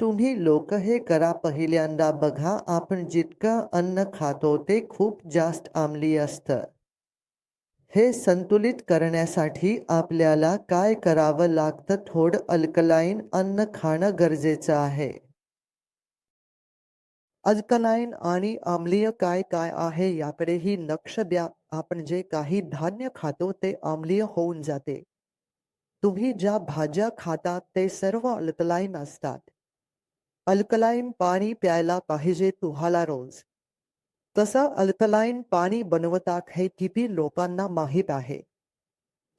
तुम्ही लोक हे करा पहिल्यांदा बघा आपण जितकं अन्न खातो ते खूप जास्त आम्लीय असतं. हे संतुलित करण्यासाठी आपल्याला काय करावं लागतं? थोडं अल्कलाईन अन्न खाणं गरजेचं आहे. अल्कलाईन आणि आम्लीय काय काय आहे याकडेही लक्ष द्या. आपण जे काही धान्य खातो ते आम्लीय होऊन जाते. तुम्ही ज्या भाज्या खाता ते सर्व अल्कलाईन असतात. अल्कलाईन पाणी प्यायला पाहिजे तुम्हाला रोज. तसं अल्कलाईन पाणी बनवतात हे किती लोकांना माहीत आहे.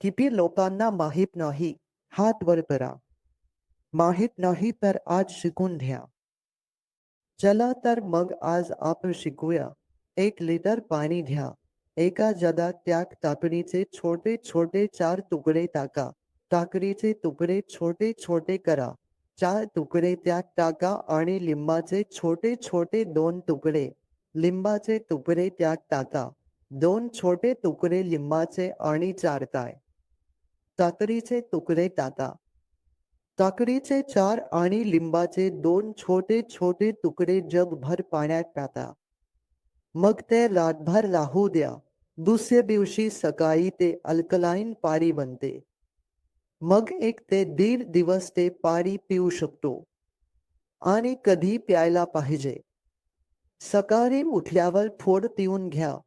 किती लोकांना माहीत नाही हात वर करा. माहीत नाही तर आज शिकून घ्या. चला तर मग आज आपण शिकूया. एक लिटर पाणी घ्या. एका जगात त्याग तापणीचे छोटे छोटे चार तुकडे टाका. टाकडीचे तुकडे छोटे छोटे करा. चार तुकडे त्यात टाका आणि लिंबाचे छोटे छोटे दोन तुकडे. लिंबाचे तुकडे त्यात टाका. दोन छोटे तुकडे लिंबाचे आणि चार काय काकडीचे तुकडे टाका. काकडीचे चार आणि लिंबाचे दोन छोटे छोटे तुकडे जगभर पाण्यात टाका. मग ते रातभर राहू द्या. दुसऱ्या दिवशी सकाळी ते अल्कलाईन पाणी बनते. मग एक ते दीड दिवस ते पाणी पिऊ शकतो. आणि कधी प्यायला पाहिजे. सकाळी उठल्यावर फोड पिऊन घ्या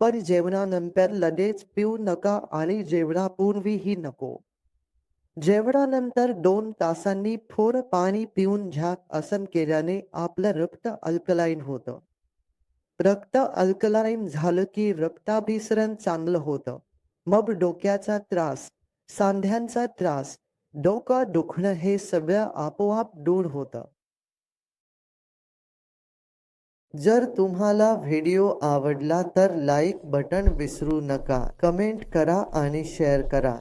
पण जेवणानंतर लगेच पिऊ नका आणि जेवणापूर्वीही नको. जेवणानंतर दोन तासांनी फोड पाणी पिऊन घ्या असं केल्याने आपलं रक्त अल्कलाईन होतं. रक्त अल्कलाईन झालं की रक्ताभिसरण चांगलं होतं. मग डोक्याचा त्रास सांध्यांचा त्रास डोकं दुखणं हे सगळं आपोआप दूर होतं. जर तुम्हाला व्हिडिओ आवडला तर लाईक बटन विसरू नका कमेंट करा आणि शेअर करा.